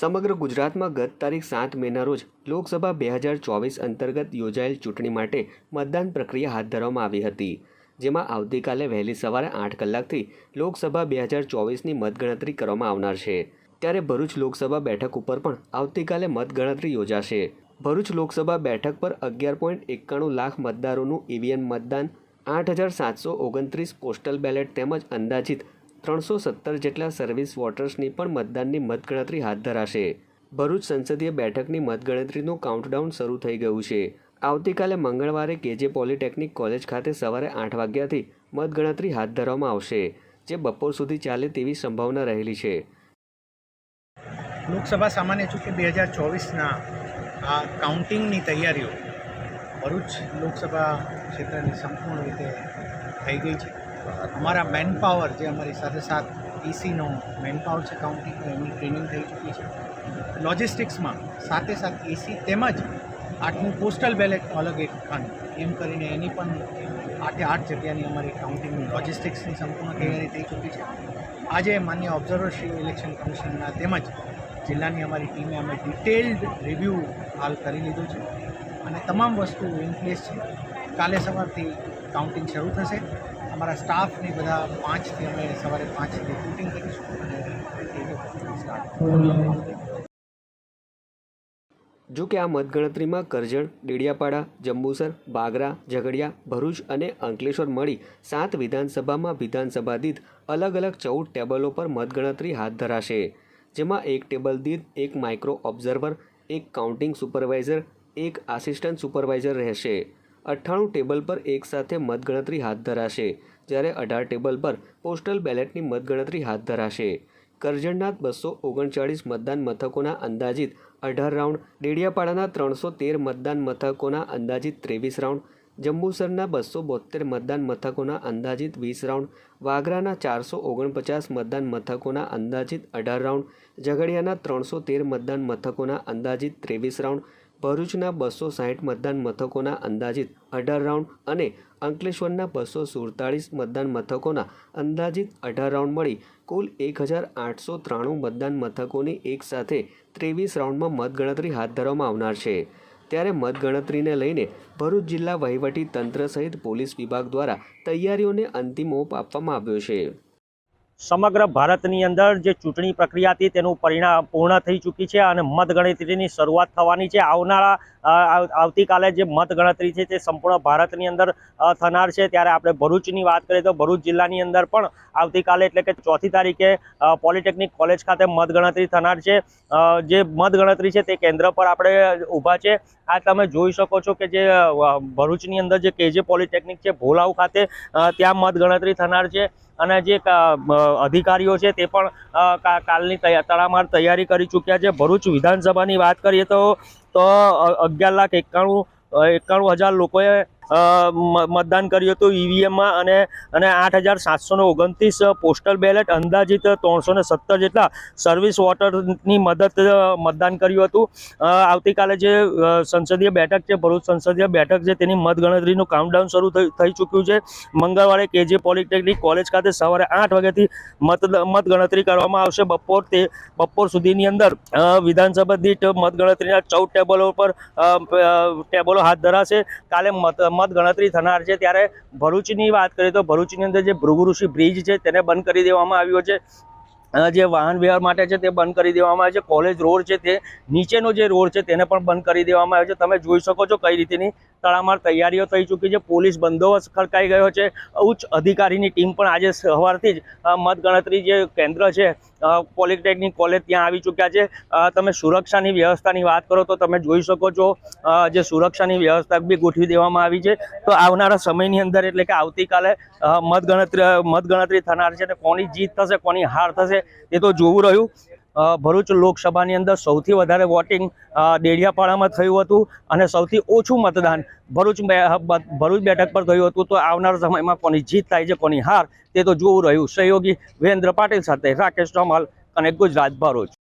સમગ્ર ગુજરાતમાં ગત તારીખ સાત મેના રોજ લોકસભા બે હજાર ચોવીસ અંતર્ગત યોજાયેલ ચૂંટણી માટે મતદાન પ્રક્રિયા હાથ ધરવામાં આવી હતી, જેમાં આવતીકાલે વહેલી સવારે આઠ કલાકથી લોકસભા બે હજાર ચોવીસની મતગણતરી કરવામાં આવનાર છે. ત્યારે ભરૂચ લોકસભા બેઠક ઉપર પણ આવતીકાલે મતગણતરી યોજાશે. ભરૂચ લોકસભા બેઠક પર અગિયાર પોઈન્ટ એકાણું લાખ મતદારોનું ઈવીએમ મતદાન, આઠ હજાર સાતસો ઓગણત્રીસ પોસ્ટલ બેલેટ તેમજ અંદાજિત ત્રણસો સત્તર જેટલા સર્વિસ વોટર્સની પણ મતદાનની મતગણતરી હાથ ધરાશે. ભરૂચ સંસદીય બેઠકની મતગણતરીનું કાઉન્ટડાઉન શરૂ થઈ ગયું છે. આવતીકાલે મંગળવારે કેજે પોલિટેકનિક કોલેજ ખાતે સવારે આઠ વાગ્યાથી મતગણતરી હાથ ધરવામાં આવશે, જે બપોર સુધી ચાલે તેવી સંભાવના રહેલી છે. લોકસભા સામાન્ય ચૂંટણી બે હજાર ચોવીસના આ કાઉન્ટિંગની તૈયારીઓ ભરૂચ લોકસભા ક્ષેત્રની સંપૂર્ણ રીતે થઈ ગઈ છે. અમારા મેનપાવર જે અમારી સાથે સાથ ઈસીનો મેનપાવર છે કાઉન્ટિંગનો એમની ટ્રેનિંગ થઈ ચૂકી છે. લોજિસ્ટિક્સમાં સાથે સાથ એસી તેમજ આઠમું પોસ્ટલ બેલેટ અલગ એક ખંડ એમ કરીને એની પણ આઠે આઠ જગ્યાની અમારી કાઉન્ટિંગની લોજિસ્ટિક્સની સંપૂર્ણ તૈયારી થઈ ચૂકી છે. આજે માન્ય ઓબ્ઝર્વર શ્રી ઇલેક્શન કમિશનના તેમજ જિલ્લાની અમારી ટીમે અમે ડિટેલ્ડ રિવ્યૂ હાલ કરી લીધું છે. અને તમામ વસ્તુ ઇન પ્લેસ છે. કાલે સવારથી કાઉન્ટિંગ શરૂ થશે. અમારા સ્ટાફની બધા પાંચથી અમે સવારે પાંચથી શૂટિંગ કરીશું જો કે આ મતગણતરીમાં કરજણ, ડેડિયાપાડા, જંબુસર, બાગરા, ઝઘડિયા, ભરૂચ અને અંકલેશ્વર મળી સાત વિધાનસભામાં વિધાનસભા દીઠ અલગ અલગ ચૌદ ટેબલો પર મતગણતરી હાથ ધરાશે. જેમાં એક ટેબલ દીઠ એક માઇક્રો ઓબ્ઝર્વર એક કાઉન્ટિંગ સુપરવાઇઝર એક આસિસ્ટન્ટ સુપરવાઇઝર રહેશે. અઠ્ઠાણું ટેબલ પર એકસાથે મતગણતરી હાથ ધરાશે, જ્યારે અઢાર ટેબલ પર પોસ્ટલ બેલેટની મતગણતરી હાથ ધરાશે. કરજણના બસો ઓગણચાળીસ મતદાન મથકોના અંદાજિત અઢાર રાઉન્ડ, ડેડિયાપાડાના ત્રણસો તેર મતદાન મથકોના અંદાજિત ત્રેવીસ રાઉન્ડ, જંબુસરના બસો બોતેર મતદાન મથકોના અંદાજિત વીસ રાઉન્ડ, વાગરાના ચારસો ઓગણપચાસ મતદાન મથકોના અંદાજિત અઢાર રાઉન્ડ, ઝઘડિયાના ત્રણસો તેર મતદાન મથકોના અંદાજિત ત્રેવીસ રાઉન્ડ ભરૂચના બસો સાહીઠ મતદાન મથકોના અંદાજિત અઢાર રાઉન્ડ અને અંકલેશ્વરના બસો સુડતાળીસ મતદાન મથકોના અંદાજિત અઢાર રાઉન્ડ મળી. કુલ એક હજાર આઠસો ત્રાણું મતદાન મથકોની એકસાથે ત્રેવીસ રાઉન્ડમાં મતગણતરી હાથ ધરવામાં આવનાર છે. ત્યારે મતગણતરીને લઈને ભરૂચ જિલ્લા વહીવટી તંત્ર સહિત પોલીસ વિભાગ દ્વારા તૈયારીઓને અંતિમ ઓપ આપવામાં આવ્યો છે. સમગ્ર ભારતની અંદર જે ચૂંટણી પ્રક્રિયા હતી તેનું પરિણામ પૂર્ણ થઈ ચૂકી છે અને મતગણતરીની શરૂઆત થવાની છે. આવનારા આવતીકાલે જે મતગણતરી છે તે સંપૂર્ણ ભારતની અંદર થનાર છે. ત્યારે આપણે ભરૂચની વાત કરીએ તો ભરૂચ જિલ્લાની અંદર પણ આવતીકાલે એટલે કે ચોથી તારીખે પોલિટેકનિક કોલેજ ખાતે મતગણતરી થનાર છે. જે મતગણતરી છે તે કેન્દ્ર પર આપણે ઊભા છે. આ તમે જોઈ શકો છો કે જે ભરૂચની અંદર જે કેજે પોલિટેકનિક છે ભોલાવ ખાતે ત્યાં મતગણતરી થનાર છે. અને જે અધિકારીઓ છે તે પણ કાલની તડામાર તૈયારી કરી ચૂક્યા છે. ભરૂચ વિધાનસભાની વાત કરીએ તો અગિયાર લાખ એકાણું એકાણું હજાર લોકોએ મતદાન કર્યું હતું ઈવીએમમાં અને અને આઠ હજાર સાતસો ઓગણત્રીસ પોસ્ટલ બેલેટ અંદાજિત ત્રણસો ને સત્તર જેટલા સર્વિસ વોટરની મદદ મતદાન કર્યું હતું. આવતીકાલે જે સંસદીય બેઠક છે, ભરૂચ સંસદીય બેઠક છે, તેની મતગણતરીનું કાઉન્ટડાઉન શરૂ થઈ ચૂક્યું છે. મંગળવારે કેજી પોલિટેકનિક કોલેજ ખાતે સવારે આઠ વાગ્યાથી મત, મતગણતરી કરવામાં આવશે. બપોર તે, બપોર સુધીની અંદર વિધાનસભા દીઠ મતગણતરીના ચૌદ ટેબલો પર ટેબલો હાથ ધરાશે. કાલે મત મતગણતરી થનાર છે. ત્યારે ભરૂચની વાત કરીએ તો ભરૂચની અંદર જે ભૃગુઋષિ બ્રિજ છે તેને બંધ કરી દેવામાં આવ્યો છે. જે વાહન વ્યવહાર માટે છે તે બંધ કરી દેવામાં આવે છે. કોલેજ રોડ છે તે નીચેનો જે રોડ છે તેને પણ બંધ કરી દેવામાં આવ્યો છે. તમે જોઈ શકો છો કઈ રીતેની તડામાર તૈયારીઓ થઈ ચૂકી છે. પોલીસ બંદોબસ્ત ખડકાઈ ગયો છે. ઉચ્ચ અધિકારીની ટીમ પણ આજે સવારથી જ મતગણતરી જે કેન્દ્ર છે પોલિટેકનિક કોલેજ ત્યાં આવી ચૂક્યા છે. તમે સુરક્ષાની વ્યવસ્થાની વાત કરો તો તમે જોઈ શકો છો જે સુરક્ષાની વ્યવસ્થા બી ગોઠવી દેવામાં આવી છે. તો આવનારા સમયની અંદર એટલે કે આવતીકાલે મતગણતરી મતગણતરી થનાર છે અને કોની જીત થશે, કોની હાર થશે, એ તો જોવું રહ્યું. ભરૂચ લોકસભાની અંદર સૌથી વધારે વોટિંગ દેડિયાપાડામાં થયું હતું અને સૌથી ઓછું મતદાન ભરૂચ ભરૂચ બેઠક પર થયું હતું. તો આવનાર સમયમાં કોની જીત થાય છે, કોની હાર તે તો જોવું રહ્યું. સહયોગી વિરેન્દ્ર પાટીલ સાથે રાકેશ ચૌહાણ અને ગુજરાત ભરૂચ.